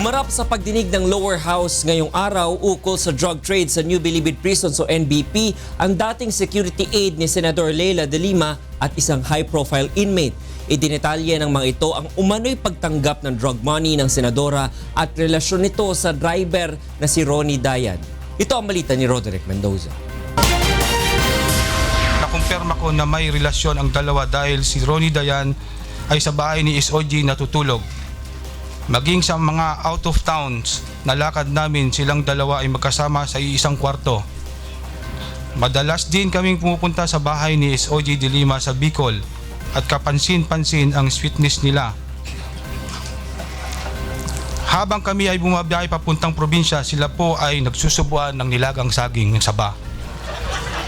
Humarap sa pagdinig ng lower house ngayong araw ukol sa drug trade sa New Bilibid Prison o NBP ang dating security aide ni Senador Leila de Lima at isang high-profile inmate. Idinetalye ng mga ito ang umano'y pagtanggap ng drug money ng senadora at relasyon nito sa driver na si Ronnie Dayan. Ito ang balita ni Roderick Mendoza. Nakumpirma ko na may relasyon ang dalawa dahil si Ronnie Dayan ay sa bahay ni SOG natutulog. Maging sa mga out of towns na lakad namin silang dalawa ay magkasama sa iisang kwarto. Madalas din kaming pumupunta sa bahay ni SOG de Lima sa Bicol at kapansin-pansin ang sweetness nila. Habang kami ay bumabiyahe papuntang probinsya, sila po ay nagsusubuan ng nilagang saging ng saba.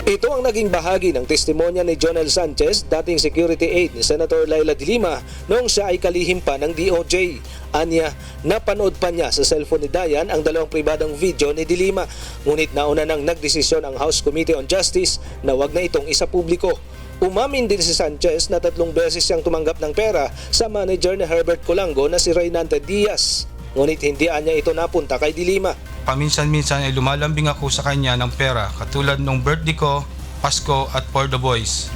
Ito ang naging bahagi ng testimonya ni Jonel Sanchez, dating security aide ni Senator Laila de Lima noong siya ay kalihim pa ng DOJ. Anya, napanood pa niya sa cellphone ni Dayan ang dalawang pribadong video ni de Lima. Ngunit nauna nang nagdesisyon ang House Committee on Justice na wag na itong isa publiko. Umamin din si Sanchez na tatlong beses siyang tumanggap ng pera sa manager ni Herbert Colango na si Reynante Diaz. Ngunit hindi anya ito napunta kay de Lima. Paminsan-minsan ay lumalambing ako sa kanya ng pera katulad nung birthday ko, Pasko at for the boys.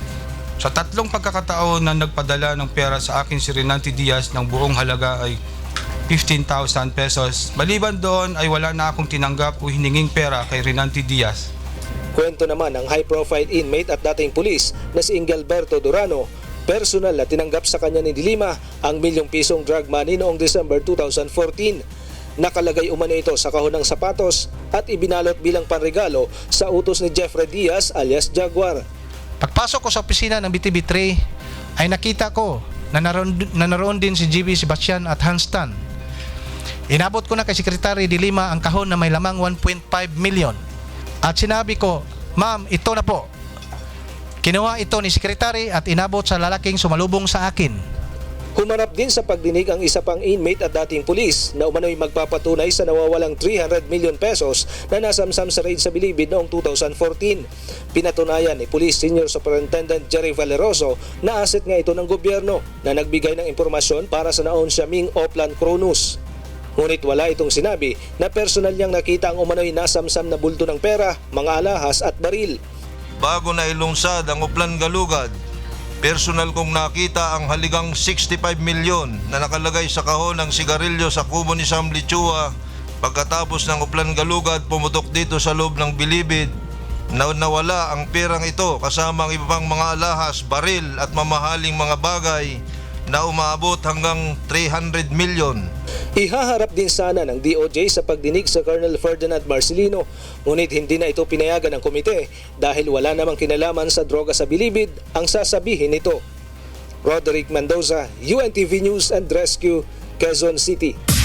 Sa tatlong pagkakataon na nagpadala ng pera sa akin si Renante Diaz ng buong halaga ay 15,000 pesos. Maliban doon ay wala na akong tinanggap o hininging pera kay Renante Diaz. Kwento naman ng high-profile inmate at dating pulis na si Ingalberto Durano, personal na tinanggap sa kanya ni Dilima ang milyong pisong drug money noong December 2014. Nakalagay umano ito sa kahon ng sapatos at ibinalot bilang panregalo sa utos ni Jeffrey Diaz alias Jaguar. Pagpasok ko sa opisina ng BTB3 ay nakita ko na naroon, na naroon din si GB Sebastian at Hans Tan. Inabot ko na kay Sekretary de Lima ang kahon na may lamang 1.5 million. At sinabi ko, Ma'am, ito na po. Kinuha ito ni Sekretary at inabot sa lalaking sumalubong sa akin. Humarap din sa pagdinig ang isa pang inmate at dating pulis na umano'y magpapatunay sa nawawalang 300 million pesos na nasamsam sa raid sa Bilibid noong 2014. Pinatunayan ni Police Senior Superintendent Jerry Valeroso na asset nga ito ng gobyerno na nagbigay ng impormasyon para sa naon siya Ming Oplan Cronus. Ngunit wala itong sinabi na personal niyang nakita ang umano'y nasamsam na bulto ng pera, mga alahas at baril. bago na ilungsad ang Uplan Galugad, personal kong nakita ang haligang 65 milyon na nakalagay sa kahon ng sigarilyo sa kubo ni Sam Lichua. Pagkatapos ng Uplan Galugad, pumutok dito sa loob ng Bilibid na nawala ang perang ito kasama ang iba pang mga alahas, baril at mamahaling mga bagay na umaabot hanggang 300 milyon. Ihaharap din sana ng DOJ sa pagdinig sa Colonel Ferdinand Marcelino ngunit hindi na ito pinayagan ng komite dahil wala namang kinalaman sa droga sa bilibid ang sasabihin nito. Roderick Mendoza, UNTV News and Rescue, Quezon City.